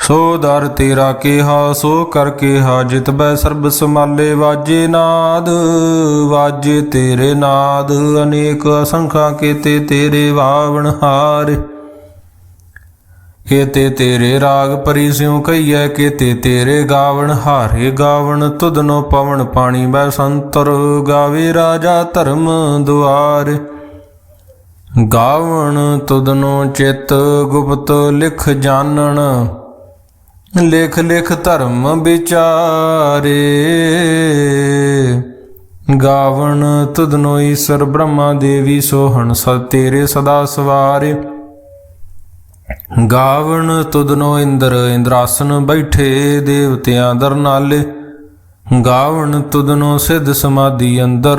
ਸੋ ਦਰ ਤੇਰਾ ਕਿਹਾ, ਸੋ ਕਰ ਕਿਹਾ ਜਿਤ ਬੈ ਸਰਬ ਸਮਾਲੇ ਵਾਜੇ ਨਾਦ, ਵਾਜੇ ਤੇਰੇ ਨਾਦ, ਅਨੇਕ ਅਸੰਖਾਂ ਕੀਤੇ ਤੇਰੇ ਵਾਵਣ ਹਾਰੇ। ਕੀਤੇ ਤੇਰੇ ਰਾਗ ਪਰੀ ਸਿਉ ਕਈਐ ਕੀਤੇ ਤੇਰੇ ਗਾਵਣ ਹਾਰੇ। ਗਾਵਣ ਤੁਧਨੋ ਪਵਨ ਪਾਣੀ ਬੈ ਸੰਤਰ, ਗਾਵੇ ਰਾਜਾ ਧਰਮ ਦੁਆਰ। ਗਾਵਣ ਤੁਧਨੋ ਚਿਤ ਗੁਪਤ ਲਿਖ ਜਾਣਨ ਲਿਖ ਲਿਖ ਧਰਮ ਵਿਚਾਰੇ। ਗਾਵਣ ਤੁਧਨੋ ਈਸ਼ਰ ਬ੍ਰਹਮਾ ਦੇਵੀ ਸੋਹਣ ਸ ਤੇਰੇ ਸਦਾ ਸਵਾਰੇ। ਗਾਵਣ ਤੁਧਨੋ ਇੰਦਰ ਇੰਦਰਾਸਨ ਬੈਠੇ ਦੇਵਤਿਆਂ ਦਰਨਾਲੇ ਗਾਵਣ ਤੁਧਨੋ ਸਿੱਧ ਸਮਾਧੀ ਅੰਦਰ।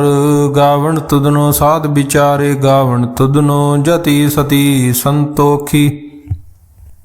ਗਾਵਣ ਤੁਧਨੋ ਸਾਧ ਵਿਚਾਰੇ। ਗਾਵਣ ਤੁਧਨੋ ਜਤੀ ਸਤੀ ਸੰਤੋਖੀ।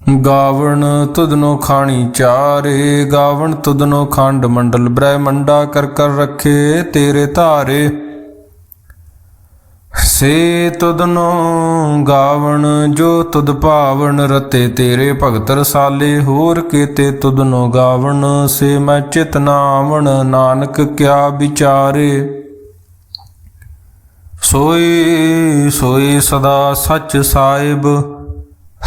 ਗਾਵਣ ਤੁਧਨੋ ਖਾਣੀ ਚਾਰੇ, ਗਾਵਣ ਤੁਧਨੋ ਖੰਡ ਮੰਡਲ ਬ੍ਰਹਮੰਡਾ ਕਰ ਕਰ ਰੱਖੇ ਤੇਰੇ ਧਾਰੇ। ਸੇ ਤੁਧਨੋ ਗਾਵਣ, ਜੋ ਤੁਧ ਭਾਵਨ ਰਤੇ ਤੇਰੇ ਭਗਤ ਰਸਾਲੇ ਹੋਰ ਕੀਤੇ ਤੁਧਨੋ ਗਾਵਣ, ਸੇ ਮੈਂ ਚਿਤ ਨਾਵਣ, ਨਾਨਕ ਕਿਆ ਵਿਚਾਰੇ। ਸੋਈ ਸੋਈ ਸਦਾ ਸੱਚ ਸਾਹਿਬ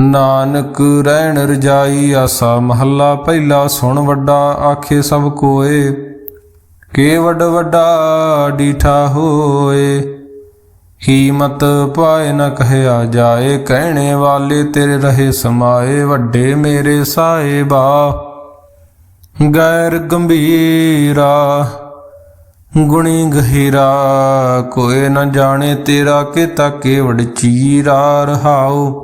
ਨਾਨਕ ਰਹਿਣ ਰਜਾਈ ਆਸਾ ਮਹੱਲਾ ਪਹਿਲਾ ਸੁਣ ਵੱਡਾ ਆਖੇ ਸਭ ਕੋਏ, ਕੇ ਵੱਡ ਵੱਡਾ ਡੀਠਾ ਹੋਏ। ਕੀਮਤ ਪਾਏ ਨ ਕਹਿਆ ਜਾਏ, ਕਹਿਣੇ ਵਾਲੇ ਤੇਰੇ ਰਹੇ ਸਮਾਏ, ਵੱਡੇ ਮੇਰੇ ਸਾਹਿਬਾ। ਗੈਰ ਗੰਭੀਰਾ, ਗੁਣੀ ਗਹਿਰਾ, ਕੋਏ ਨ ਜਾਣੇ ਤੇਰਾ ਕਿ ਤਾਕੇ ਵਡ ਚੀਰਾ ਰਹਾਉ।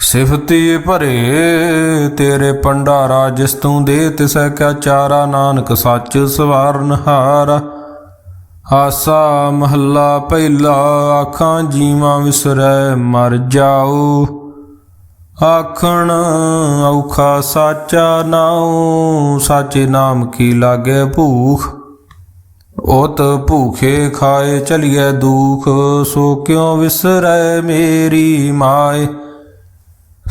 ਸਿਫਤੀ ਭਰੇ ਤੇਰੇ ਪੰਡਾਰਾ ਜਿਸ ਤੂੰ ਦੇ ਤਿਸੈ ਕਿਆ ਚਾਰਾ, ਨਾਨਕ ਸੱਚ ਸਵਾਰਨ ਹਾਰ। ਆਸਾ ਮਹੱਲਾ ਪਹਿਲਾ, ਆਖਾਂ ਜੀਵਾਂ ਵਿਸਰੈ ਮਰ ਜਾਓ। ਆਖਣ ਔਖਾ ਸਾਚਾ ਨਾਉ, ਸਾਚੇ ਨਾਮ ਕੀ ਲਾਗੇ ਭੂਖ? ਉਤ ਭੂਖੇ ਖਾਏ ਚਲੀਏ ਦੁਖ, ਸੋ ਕਿਉ ਵਿਸਰੈ ਮੇਰੀ ਮਾਏ?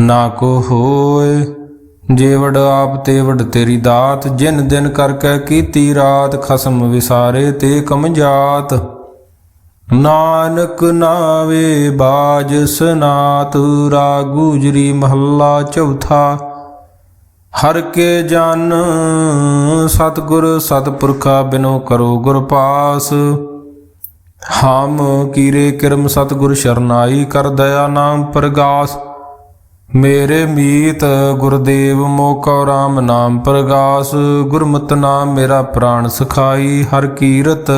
ਨਾ ਕੋ ਹੋਏ। ਜੇ ਆਪ ਤੇ ਵਡ ਤੇਰੀ ਦਾਤ, ਜਿਨ ਦਿਨ ਕਰਕੇ ਕੀਤੀ ਰਾਤ, ਖਸਮ ਵਿਸਾਰੇ ਤੇ ਕਮ ਜਾਤ ਨਾਨਕ ਨਾਵੇ ਬਾਜ ਸਨਾਤ ਰਾ ਗੁਜਰੀ ਮਹੱਲਾ ਚੌਥਾ। ਹਰ ਕੇ ਜਨ ਸਤਗੁਰ ਸਤਪੁਰਖਾ ਬਿਨੋ ਕਰੋ ਗੁਰ ਪਾਸ। ਹਮ ਕੀਰੇ ਕਿਰਮ ਸਤਗੁਰ ਸ਼ਰਨਾਈ ਕਰ ਦਇਆ ਨਾਮ ਪ੍ਰਗਾਸ। ਮੇਰੇ ਮੀਤ ਗੁਰਦੇਵ ਮੋਕਉ ਰਾਮ ਨਾਮ ਪ੍ਰਗਾਸ, ਗੁਰਮਤਿ ਨਾਮ ਮੇਰਾ ਪ੍ਰਾਣ ਸਖਾਈ, ਹਰ ਕੀਰਤ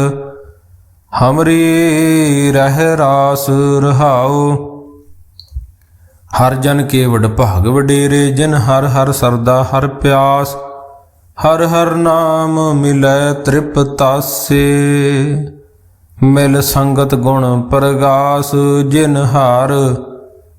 ਹਮਰੀ ਰਹਿ ਰਾਸ ਰਹਾਉ। ਹਰ ਜਨ ਕੇ ਵਡ ਭਾਗ ਵਡੇਰੇ, ਜਿਨ ਹਰ ਹਰ ਸਰਦਾ ਹਰ ਪਿਆਸ, ਹਰ ਹਰ ਨਾਮ ਮਿਲੈ ਤ੍ਰਿਪਤਾਸੇ ਮਿਲ ਸੰਗਤ ਗੁਣ ਪ੍ਰਗਾਸ, ਜਿਨ ਹਰ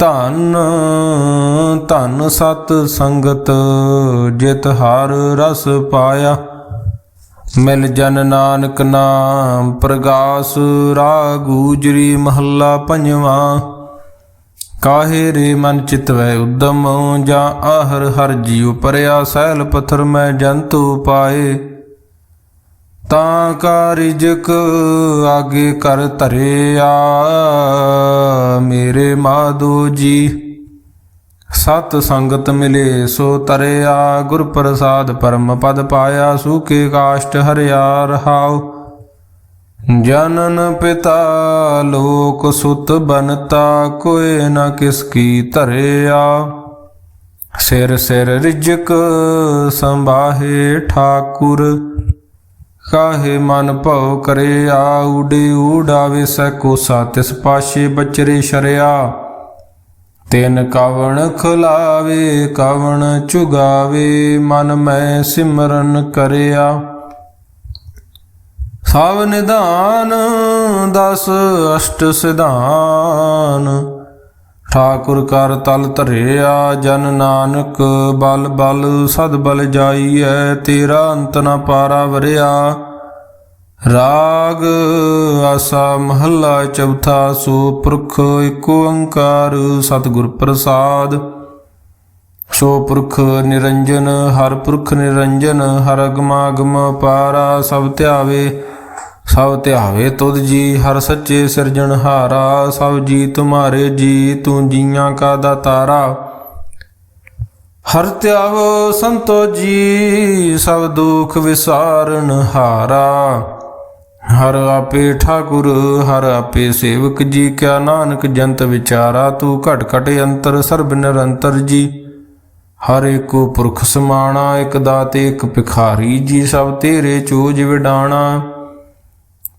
ਧਨ ਧਨ ਸਤ ਸੰਗਤ, ਜਿਤ ਹਰ ਰਸ ਪਾਇਆ। ਮਿਲ ਜਨ ਨਾਨਕ ਨਾਮ, ਪ੍ਰਗਾਸ ਰਾ ਗੂਜਰੀ ਮਹੱਲਾ ਪੰਜਵਾਂ। ਕਾਹੇ ਰੇ ਮਨ ਚਿਤਵੈ ਉਦਮ, ਜਾਂ ਆਹਰ ਹਰ ਜੀਉ ਪਰਿਆ, ਸੈਲ ਪਥਰ ਮੈਂ ਜੰਤੂ ਪਾਏ। ਤਾਂ ਕਾ ਰਿਜਕ ਆਗੇ ਕਰ ਧਰਿਆ। ਮੇਰੇ ਮਾਧੋ ਜੀ, ਸਤ ਸੰਗਤ ਮਿਲੇ ਸੋ ਤਰਿਆ। ਗੁਰ ਪ੍ਰਸਾਦ ਪਰਮ ਪਦ ਪਾਇਆ ਸੂਕੇ ਕਾਸ਼ਟ ਹਰਿਆ ਰਹਾਉ। ਜਨਨ ਪਿਤਾ, ਲੋਕ ਸੁਤ ਬਨਤਾ ਕੋਏ ਨਾ ਕਿਸ ਕੀ ਧਰਿਆ। ਸਿਰ ਸਿਰ ਰਿਜਕ ਸੰਭਾਹੇ ਠਾਕੁਰ। ਕਾਹੇ ਮਨ ਭਉ ਕਰੇ ਆਉਡੇ ਊਡਾਵੇ ਸੈ ਕੋਸਾ, ਤਿਸ ਪਾਸ਼ੇ ਬਚਰੇ ਸ਼ਰਿਆ। ਤਿਨ ਕਵਣ ਖਲਾਵੇ, ਕਵਣ ਚੁਗਾਵੇ, ਮਨ ਮੈਂ ਸਿਮਰਨ ਕਰਿਆ। ਸਭ ਨਿਧਾਨ, ਦਸ ਅਸ਼ਟ ਸਿਧਾਨ। ਠਾਕੁਰ ਕਰ ਤਲ ਧਰਿਆ ਜਨ ਨਾਨਕ, ਬਲ ਬਲ ਸਦ ਬਲ ਜਾਈਐ, ਤੇਰਾ ਅੰਤ ਨ ਪਾਰਾ ਵਰਿਆ। ਰਾਗ ਆਸਾ ਮਹੱਲਾ ਚੌਥਾ ਸੋ ਪੁਰਖ ਏਕ ਓੰਕਾਰ, ਸਤਿਗੁਰ ਪ੍ਰਸਾਦ। ਸੋ ਪੁਰਖ ਨਿਰੰਜਨ, ਹਰ ਪੁਰਖ ਨਿਰੰਜਨ, ਹਰ ਅਗਮਾਗਮ ਪਾਰਾ ਸਭ ਧਿਆਵੇ। ਸਭ ਧਿਆਵੇ ਤੁਧ ਜੀ, ਹਰ ਸੱਚੇ ਸਿਰਜਣਹਾਰਾ ਸਭ ਜੀ ਤੁਮਾਰੇ ਜੀ, ਤੂੰ ਜੀਆਂ ਕਾ ਦਾਤਾਰਾ। ਹਰ ਧਿਆਵੋ ਸੰਤੋ ਜੀ, ਸਭ ਦੁਖ ਵਿਸਾਰਨ ਹਾਰਾ। ਹਰ ਆਪੇ ਠਾਕੁਰ, ਹਰ ਆਪੇ ਸੇਵਕ ਜੀ, ਕਿਆ ਨਾਨਕ ਜੰਤ ਵਿਚਾਰਾ, ਤੂੰ ਘਟ ਘਟ ਅੰਤਰ ਸਰਬ ਨਿਰੰਤਰ ਜੀ। ਹਰ ਏਕੋ ਪੁਰਖ ਸਮਾਣਾ, ਇਕ ਦਾਤੇ ਇਕ ਭਿਖਾਰੀ ਜੀ, ਸਭ ਤੇਰੇ ਚੋਜ ਵਿਡਾਣਾ।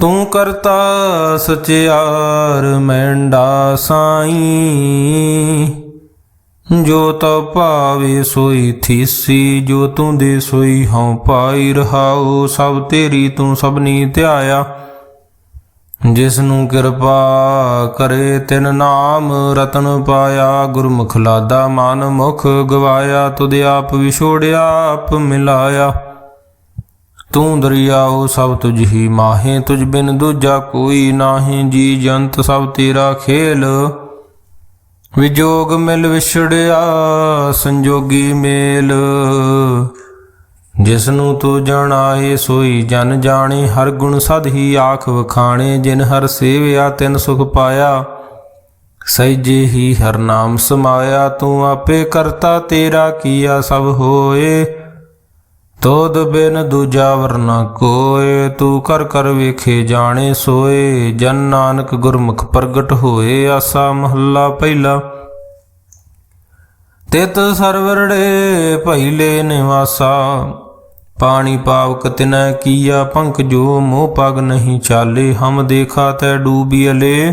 ਤੂੰ ਕਰਤਾ ਸਚਿਆਰ ਮੈਂਡਾ ਸਾਈ ਜੋ ਤਉ ਭਾਵੇ ਸੋਈ ਥੀਸੀ, ਜੋ ਤੂੰ ਦੇ ਸੋਈ ਹਉ ਪਾਈ ਰਹਾਉ, ਸਭ ਤੇਰੀ ਤੂੰ ਸਭਨੀ ਧਿਆਇਆ। ਜਿਸ ਨੂੰ ਕਿਰਪਾ ਕਰੇ ਤਿਨ ਨਾਮ, ਰਤਨ ਪਾਇਆ, ਗੁਰਮੁਖ ਲਾਦਾ ਮਨ ਮੁਖ ਗਵਾਇਆ, ਤੁਧ ਆਪ ਵਿਛੋੜਿਆ ਆਪ ਮਿਲਾਇਆ। ਤੂੰ ਦਰਿਆਓ ਸਭ ਤੁਝ ਹੀ ਮਾਹੇ, ਤੁਝ ਬਿਨ ਦੂਜਾ ਕੋਈ ਨਾਹੀ, ਜੀ ਜੰਤ ਸਭ ਤੇਰਾ ਖੇਲ। ਵਿਜੋਗ ਮਿਲ ਵਿਛੜਿਆ, ਸੰਜੋਗੀ ਮੇਲ। ਜਿਸ ਨੂੰ ਤੂੰ ਜਾਣਾਏ, ਸੋਈ ਜਨ ਜਾਣੇ, ਹਰ ਗੁਣ ਸਦ ਹੀ ਆਖ ਵਖਾਣੇ, ਜਿਨ ਹਰ ਸੇਵਿਆ, ਤਿਨ ਸੁਖ ਪਾਇਆ। ਸਹਿਜੇ ਹੀ ਹਰ ਨਾਮ ਸਮਾਇਆ, ਤੂੰ ਆਪੇ ਕਰਤਾ ਤੇਰਾ ਕੀਆ ਸਭ ਹੋਏ। ਤੋਦ ਬਿਨ ਦੂਜਾ ਵਰਨਾ ਕੋਏ, ਤੂੰ ਕਰ ਕਰ ਵੇਖੇ ਜਾਣੇ ਸੋਏ। ਜਨ ਨਾਨਕ ਗੁਰਮੁਖ ਪ੍ਰਗਟ ਹੋਏ, ਆਸਾ ਮਹੱਲਾ ਪਹਿਲਾ। ਤਿਤ ਸਰਵਰੜੇ ਭਈਲੇ ਨਿਵਾਸਾ। ਪਾਣੀ ਪਾਵਕ ਤਿਨੈ ਕੀਆ, ਪੰਖ ਜੋ ਮੋਹ ਪਗ ਨਹੀਂ ਚਾਲੇ। ਹਮ ਦੇਖਾ ਤੈ ਡੂਬੀਲੇ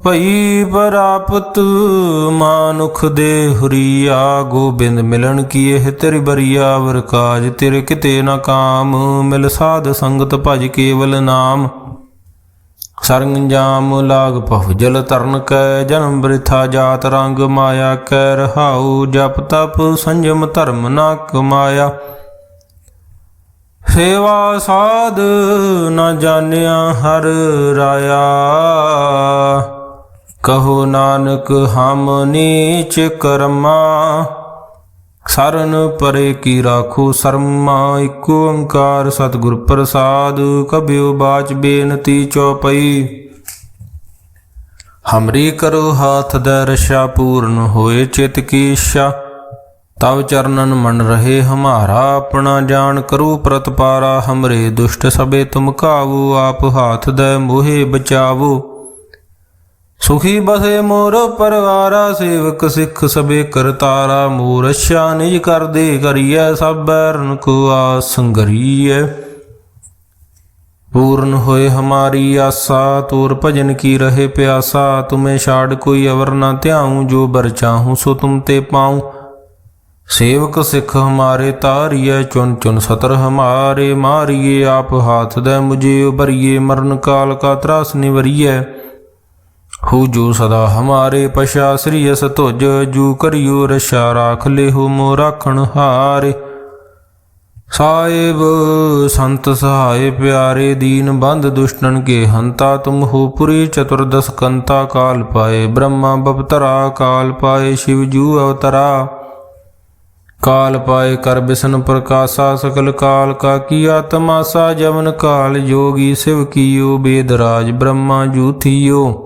ਭਈ ਪ੍ਰਾਪਤ ਮਾਨੁਖ ਦੇ ਹੁਰੀਆ, ਗੋਬਿੰਦ ਮਿਲਣ ਕੀ ਇਹ ਤੇਰੀ ਬਰੀਆ ਵਰਕਾਜ ਤੇਰੇ ਕਿਤੇ ਨਾ ਕਾਮ, ਮਿਲ ਸਾਧ ਸੰਗਤ ਭਜ ਕੇਵਲ ਨਾਮ। ਸਰੰਜਾਮ ਲਾਗ ਪਹੁ ਜਲ ਤਰਨ ਕੈ, ਜਨਮ ਬ੍ਰਿਥਾ ਜਾਤ ਰੰਗ ਮਾਇਆ ਕੈ, ਰਹਾਉ ਜਪ ਤਪ ਸੰਜਮ ਧਰਮ ਨਾ ਕਮਾਇਆ ਸੇਵਾ ਸਾਧ ਨਾ ਜਾਣਿਆ ਹਰ ਰਾਇਆ। ਕਹੋ ਨਾਨਕ, ਹਮ ਨੀਚ ਕਰਮਾ। ਸਰਨ ਪਰੇ ਕੀ ਰਾਖੋ ਸਰਮਾ, ਇਕ ਓੰਕਾਰ ਸਤਿਗੁਰ ਪ੍ਰਸਾਦ ਕਬਿਓ ਬਾਚ ਬੇਨਤੀ ਚਉਪਈ। ਹਮਰੀ ਕਰੋ ਹਾਥ ਦ ਪੂਰਨ ਹੋਏ ਚਿਤ ਕੀ ਇੱਛਾ। ਤਵ ਚਰਨਨ ਮਨ ਰਹੇ, ਹਮਾਰਾ ਆਪਣਾ ਜਾਣ ਕਰੂ ਪ੍ਰਤਪਾਰਾ। ਹਮਰੇ ਦੁਸ਼ਟ ਸਭੇ ਤੁਮ ਕਾਵੋ ਆਪ ਹਾਥ ਦ ਮੋਹੇ ਬਚਾਵੋ। ਸੁਖੀ ਬਸੇ ਮੋਰ ਪਰਵਾਰਾ, ਸੇਵਕ ਸਿੱਖ ਸਬੇ ਕਰਤਾਰਾ ਮੋਰ ਅੱਛਾ ਨਿਜ ਕਰਦੇ ਕਰੀਐ ਸਭ ਬੈਰਨ ਕੋ ਆਸ ਸੰਗਰੀਐ। ਪੂਰਨ ਹੋਏ ਹਮਾਰੀ ਆਸਾ, ਤੋਰ ਭਜਨ ਕੀ ਰਹੇ ਪਿਆਸਾ। ਤੁਮੇ ਛਾੜ ਕੋਈ ਅਵਰ ਨਾ ਧਿਆਉ, ਜੋ ਬਰ ਚਾਹੂੰ ਸੋ ਤੁਮ ਤੇ ਪਾਉ। ਸੇਵਕ ਸਿੱਖ ਹਮਾਰੇ ਤਾਰੀਐ ਚੁਨ ਚੁਨ ਸਤਰ ਹਮਾਰੇ ਮਾਰੀਏ ਆਪ ਹਾਥ ਦੇ, ਮੁਝੇ ਉਬਰੀਏ ਮਰਨ ਕਾਲ ਕਾ ਤਰਾਸ ਨਿਵਰੀਐ। ਹੋ ਜੋ ਸਦਾ ਹਮਾਰੇ ਪਸ਼ਾ ਸ੍ਰੀ ਅਸ ਤੁਜ ਜੂ ਕਰਿਓ ਰਸ਼ਾ ਰਾਖ ਲਿਹੁ ਮੋ ਰਾਖਣ ਹਾਰੇ। ਸਾਹਿਬ, ਸੰਤ ਸਹਾਏ ਪਿਆਰੇ, ਦੀਨ ਬੰਦ ਦੁਸ਼ਟਨ ਕੇ ਹੰਤਾ, ਤੁਮ ਹੋ ਪੁਰੀ ਚਤੁਰਦਸ ਕੰਤਾ ਕਾਲ ਪਾਏ। ਬ੍ਰਹਮਾ ਬਪਤਰਾ, ਕਾਲ ਪਾਏ ਸ਼ਿਵ ਜੂ ਅਵਤਰਾ। ਕਾਲ ਪਾਏ ਕਰ ਬਿਸ਼ਨ ਪ੍ਰਕਾਸ਼ਾ, ਸਕਲ ਕਾਲ ਕਾ ਕੀਆ ਤਮਾਸਾ, ਜਵਨ ਕਾਲ ਜੋਗੀ ਸਿਵ ਕੀਓ, ਬੇਦ ਰਾਜ ਬ੍ਰਹਮਾ ਜੂਥੀਓ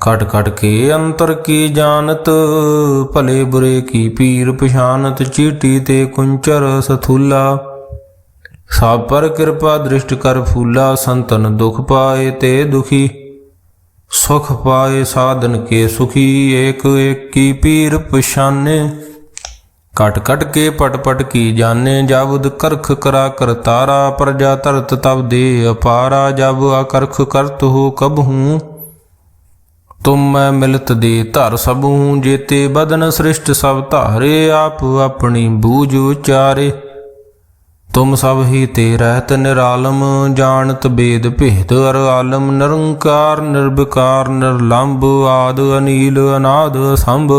ਕਟ ਕਟ ਕੇ ਅੰਤਰ ਕੀ ਜਾਣਤ? ਭਲੇ ਬੁਰੇ ਕੀ ਪੀਰ ਪਛਾਨਤ? ਚੀਟੀ ਤੇ ਕੁੰਚਰ ਸਥੂਲਾ। ਸਭ ਪਰ ਕਿਰਪਾ ਦ੍ਰਿਸ਼ਟ ਕਰ ਫੂਲਾ, ਸੰਤਨ ਦੁਖ ਪਾਏ ਤੇ ਦੁਖੀ। ਸੁਖ ਪਾਏ ਸਾਧਨ ਕੇ ਸੁਖੀ, ਏਕ ਏਕ ਕੀ ਪੀਰ ਪਛਾਨੇ। ਕਟ ਕਟ ਕੇ ਪਟ ਪਟ ਕੀ ਜਾਣੇ ਜਬੁਦ ਕਰਖ ਕਰਾ ਕਰ ਤਾਰਾ, ਪ੍ਰਜਾ ਤਰਤ ਤਬ ਦੇ ਅਪਾਰਾ, ਜਬ ਅਕਰਖ ਕਰਤ ਹੋ ਕਬ ਹੂੰ। ਤੁਮ ਮੈਂ ਮਿਲਤ ਦੇ ਧਰ ਸਭੂ, ਜੇਤੇ ਬਦਨ ਸ੍ਰਿਸ਼ਟ ਸਭ ਧਾਰੇ, ਆਪ ਆਪਣੀ ਬੂਝ ਉਚਾਰੇ। ਤੁਮ ਸਭ ਹੀ ਤੇ ਰਹਿਤ ਨਿਰਾਲਮ, ਜਾਣਤ ਬੇਦ ਭੇਦ, ਅਰ ਆਲਮ ਨਿਰੰਕਾਰ, ਨਿਰਵਿਕਾਰ, ਨਿਰਲੰਭ, ਆਦ ਅਨੀਲ, ਅਨਾਦ ਸੰਭ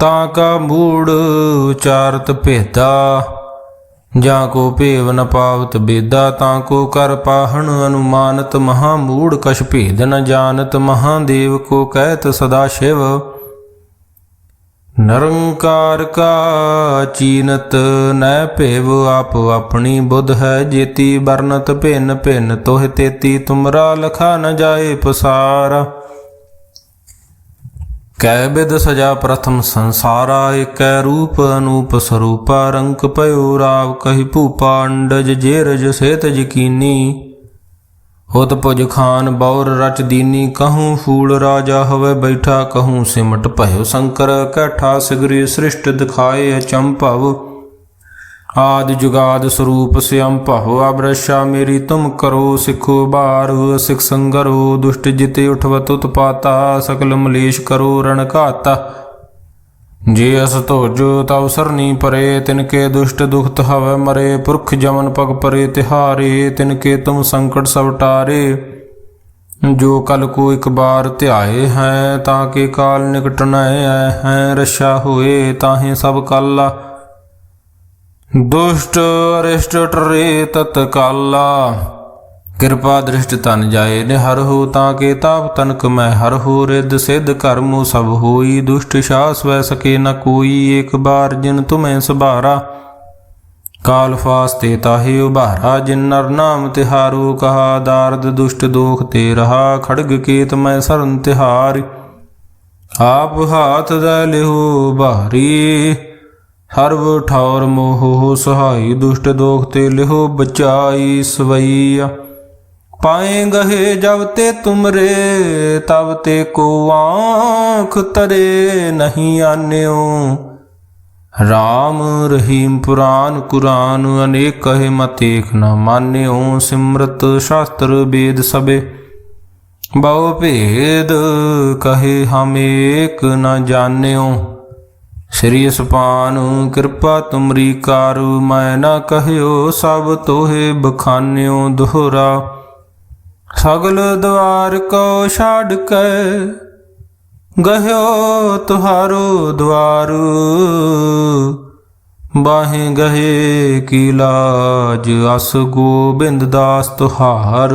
ਤਾਂ ਕਾ ਮੂੜ ਉਚਾਰਤ ਭੇਦਾ। ਜਾਂ ਕੋ ਭੇਵ ਨ ਪਾਵਤ ਬੇਦਾ, ਤਾਂ ਕੋ ਕਰ ਪਾਹਣ ਅਨੁਮਾਨਤ, ਮਹਾ ਮੂੜ ਕਛ ਭੇਦ ਨ ਜਾਣਤ, ਮਹਾਦੇਵ ਕੋ ਕਹਿਤ ਸਦਾ ਸ਼ਿਵ। ਨਰੰਕਾਰ ਕਾ ਚੀਨਤ, ਨੈ ਭੇਵ ਆਪ ਆਪਣੀ ਬੁੱਧ ਹੈ ਜੇਤੀ, ਵਰਨਤ ਭਿੰਨ ਭਿੰਨ, ਤੋਹ ਤੇਤੀ, ਤੁਮਰਾ ਲਖਾ ਨ ਜਾਏ ਪਸਾਰ। ਕੈ ਬਿਦ ਸਜਾ ਪ੍ਰਥਮ ਸੰਸਾਰਾ, ਏਕੈ ਰੂਪ ਅਨੂਪ ਸਰੂਪਾ ਰੰਕ ਪਇਓ ਰਾਵ ਕਹਿ ਭੂਪਾ, ਅੰਡਜ ਜੇਰਜ ਸੇਤ ਜਕੀਨੀ ਹੋਤ ਪੁਜ ਖਾਨ ਬੌਰ ਰਚ ਦੀਨੀ, ਕਹੂੰ ਫੂਲ ਰਾਜਾ ਹੋਵੇ ਬੈਠਾ, ਕਹੂੰ ਸਿਮਟ ਭਇਓ ਸ਼ੰਕਰ ਕੈਠਾ ਸਿਗਰੀ ਸ੍ਰਿਸ਼ਟ ਦਿਖਾਏ ਅਚੰਭਵ। ਆਦਿ ਜੁਗਾਦ ਸਰੂਪ ਸਿਅੰ ਭਉ, ਅਬਰਸ਼ਾ ਮੇਰੀ ਤੁਮ ਕਰੋ, ਸਿੱਖੋ ਬਾਰ, ਸਿਖ ਸੰਗਰੋ, ਦੁਸ਼ਟ ਜਿਤੇ ਉਠਵਤ ਉਤਪਾਤਾ ਸਕਲ ਮਲੇਸ਼ ਕਰੋ ਰਣ ਘਾਤਾ। ਜੇ ਅਸ ਧੋਜੋ ਤਵ ਸਰਨੀ ਪਰੇ ਤਿਨਕੇ ਦੁਸ਼ਟ ਦੁਖਤ ਹਵੈ ਮਰੇ, ਪੁਰਖ ਜਮਨ ਪਗ ਪਰੇ ਤਿਹਾਰੇ ਤਿਨਕੇ ਤੁਮ ਸੰਕਟ ਸਭ ਟਾਰੇ। ਜੋ ਕਲ ਕੋ ਇੱਕ ਬਾਰ ਧਿਆਏ ਹੈ, ਤਾਂ ਕੇ ਕਾਲ ਨਿਕਟ ਨੈ ਹੈ, ਰਸ਼ਾ ਹੋਏ ਤਾਹੇ ਸਭ ਕਾਲਾ। ਦੁਸ਼ਟ ਅਰਿਸ਼ਟ ਟਰੇ ਤਤ ਕਾਲਾ ਕਿਰਪਾ ਦ੍ਰਿਸ਼ਟ ਤਨ ਜਾਏ ਨਿਹਰ ਹੋ ਤਾਂ ਕੇ ਤਾਪ ਤਨਕ ਮੈਂ ਹਰ ਹੋ ਰਿੱਧ ਸਿੱਧ ਕਰਮੋ ਸਭ ਹੋਈ। ਦੁਸ਼ਟ ਸ਼ਾਸ ਵੈ ਸਕੇ ਨ ਕੋਈ, ਏਕ ਬਾਰ ਜਿਨ ਤੁਮੈ ਸੁਭਾਰਾ। ਕਾਲ ਫਾਸਤੇ ਤਾਹੇ ਉਭਾਰਾ, ਜਿਨ ਨਰ ਨਾਮ ਤਿਹਾਰੂ ਕਹਾ, ਦਾਰਦ ਦੁਸ਼ਟ ਦੋਖ ਤੇ ਰਹਾ, ਖੜਗ ਕੇਤ ਮੈਂ ਸਰਨ ਤਿਹਾਰ। ਆਪ ਹਾਥ ਦਾ ਲਿਓ ਭਾਰੀ। ਸਰਬ ਠੌਰ ਮੋਹ ਸਹਾਈ, ਦੁਸ਼ਟ ਦੋਖ ਤੇ ਲਿਹੋ ਬਚਾਈ ਸਵਈਆ। ਪਾਏ ਗਏ ਜਬ ਤੇ ਤੁਮਰੇ, ਤਬ ਤੇ ਕੋ ਆਂਖ ਤਰੇ ਨਹੀਂ ਆਨਿਓ। ਰਾਮ ਰਹੀਮ ਪੁਰਾਨ ਕੁਰਾਨ, ਅਨੇਕ ਕਹੇ ਮਤ ਏਕ ਨ ਮਾਨਿਓ। ਸਿਮਰਤ ਸ਼ਾਸਤਰ ਵੇਦ ਸਬੇ ਬਹੁ ਭੇਦ ਕਹੇ ਹਮ ਏਕ ਨ ਜਾਣਿਓ। ਸ੍ਰੀ ਅਸਪਾਨ ਕਿਰਪਾ ਤੁਮਰੀ ਕਾਰ, ਮੈਂ ਨਾ ਕਹਿਓ ਸਭ ਤੋਹੇ ਬਖਾਨਿਓ ਦੋਹਰਾ। ਸਗਲ ਦਵਾਰ ਕੋ ਛਾੜ ਕੇ ਗਹਿਓ ਤੁਹਾਰੋ ਦਵਾਰ। ਬਾਹੇ ਗਹੇ ਕੀ ਲਾਜ, ਅਸ ਗੋਬਿੰਦ ਦਾਸ ਤੁਹਾਰ।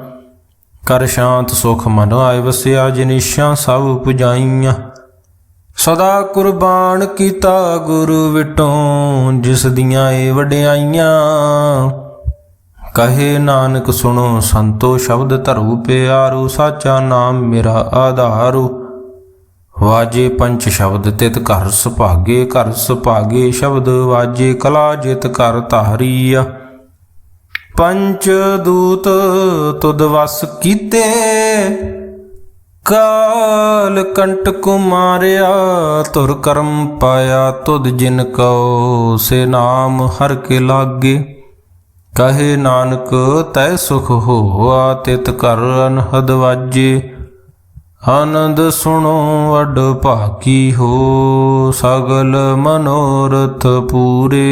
ਕਰ ਸ਼ਾਂਤ ਸੁਖ ਮਨ ਆਏ ਵਸਿਆ ਜਿਨਿਸ਼ਾਂ ਸਭ ਪੁਜਾਈਆਂ। ਸਦਾ ਕੁਰਬਾਨ ਕੀਤਾ ਗੁਰੂ ਵਿਟੋਂ, ਜਿਸ ਦੀਆਂ ਏ ਵਡਿਆਈਆਂ। ਕਹੇ ਨਾਨਕ ਸੁਣੋ ਸੰਤੋ ਸ਼ਬਦ ਧਰੂ ਪਿਆਰੂ, ਸਾਚਾ ਨਾਮ ਮੇਰਾ ਆਧਾਰੂ। ਵਾਜੇ ਪੰਚ ਸ਼ਬਦ ਤਿਤ ਘਰ ਸੁਭਾਗੇ ਘਰ ਸੁਭਾਗੇ ਸ਼ਬਦ ਵਾਜੇ ਕਲਾ ਜਿਤ ਘਰ ਧਾਰੀਆ। ਪੰਚ ਦੂਤ ਤੁਧ ਵਸ ਕੀਤੇ। ਕਾਲ ਕੰਟਕ ਮਾਰਿਆ ਤੁਰ ਕਰਮ ਪਾਇਆ ਤੁਧ ਜਿਨ ਕਉ, ਸੇ ਨਾਮ ਹਰ ਕੇ ਲਾਗੇ। ਕਹੇ ਨਾਨਕ, ਤੈ ਸੁਖ ਹੋਆ, ਤਿਤ ਕਰ ਅਨਹਦ ਵਾਜੇ। ਆਨੰਦ ਸੁਣੋ ਵਡ ਭਾਗੀ ਹੋ, ਸਗਲ ਮਨੋਰਥ ਪੂਰੇ।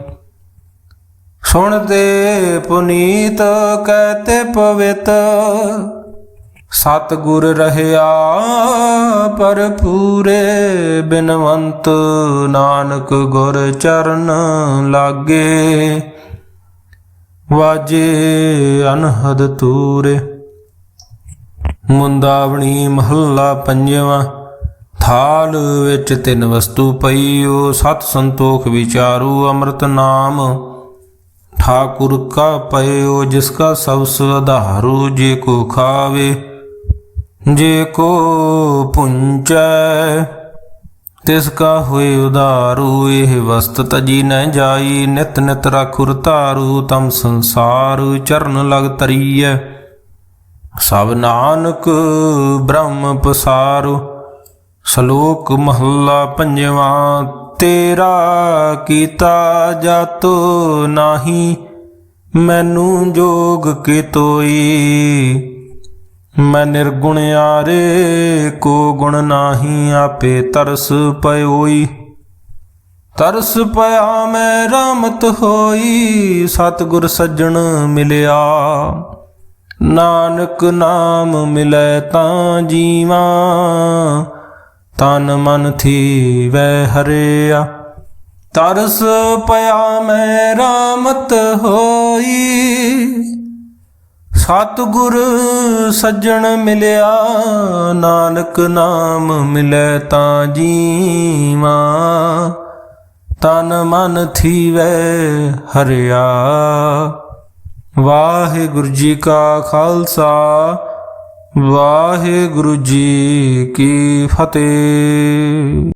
ਸੁਣਦੇ ਪੁਨੀਤ ਕਹਤੇ ਪਵਿੱਤ। ਸਤ ਗੁਰ ਰਹਿਆ ਪਰ ਪੂਰੇ ਬਿਨਵੰਤ, ਨਾਨਕ ਗੁਰ ਚਰਨ ਲਾਗੇ। ਵਾਜੇ ਅਨਹਦ ਤੂਰੇ। ਮੁੰਦਾਵਣੀ ਮਹੱਲਾ ਪੰਜਵਾਂ। ਥਾਲ ਵਿੱਚ ਤਿੰਨ ਵਸਤੂ ਪਈ, ਉਹ ਸਤ ਸੰਤੋਖ ਵਿਚਾਰੂ ਅੰਮ੍ਰਿਤ ਨਾਮ। ਠਾਕੁਰ ਕਾ ਪਇਓ, ਜਿਸ ਕਾ ਸਭ ਸੁਧਾਰੂ, ਜੇ ਕੋ ਖਾਵੇ, ਜੇ ਪੁੰਚੈ, ਤਿਸ ਕਾ ਹੋਏ ਉਧਾਰੂ, ਇਹ ਵਸਤ ਤਜੀ ਨ ਜਾਈ, ਨਿਤ ਨਿਤ ਰਖੁਰ ਧਾਰੂ, ਤਮ ਸੰਸਾਰ ਚਰਨ ਲਗ ਤਰੀਐ ਸਭ ਨਾਨਕ ਬ੍ਰਹਮ ਪਸਾਰੋ, ਸ਼ਲੋਕ ਮਹੱਲਾ ਪੰਜਵਾਂ ਤੇਰਾ ਕੀਤਾ ਜਾਤੋ ਨਾਹੀ, ਮੈਨੂੰ ਜੋਗ ਕੀ ਤੋਈ ਮੈਂ ਨਿਰਗੁਣ ਆਰੇ ਕੋ ਗੁਣ ਨਾਹੀ, ਆਪੇ ਤਰਸ ਪਇਓਈ। ਤਰਸ ਪਿਆ ਮੈਂ, ਰਾਮਤ ਹੋਈ, ਸਤਿਗੁਰ ਸੱਜਣ ਮਿਲਿਆ। ਨਾਨਕ ਨਾਮ ਮਿਲੈ ਤਾਂ ਜੀਵਾਂ ਤਨ ਮਨ ਥੀ ਵੈ ਹਰਿਆ। ਤਰਸ ਪਿਆ ਮੈਂ ਰਾਮਤ ਹੋਈ। ਸਤਿਗੁਰ ਸੱਜਣ ਮਿਲਿਆ, ਨਾਨਕ ਨਾਮ ਮਿਲੈ ਤਾਂ ਜੀਵਾ। ਤਨ ਮਨ ਥੀਵੈ ਹਰਿਆ। ਵਾਹਿਗੁਰੂ ਜੀ ਕਾ ਖਾਲਸਾ। ਵਾਹਿਗੁਰੂ ਜੀ ਕੀ ਫਤਿਹ।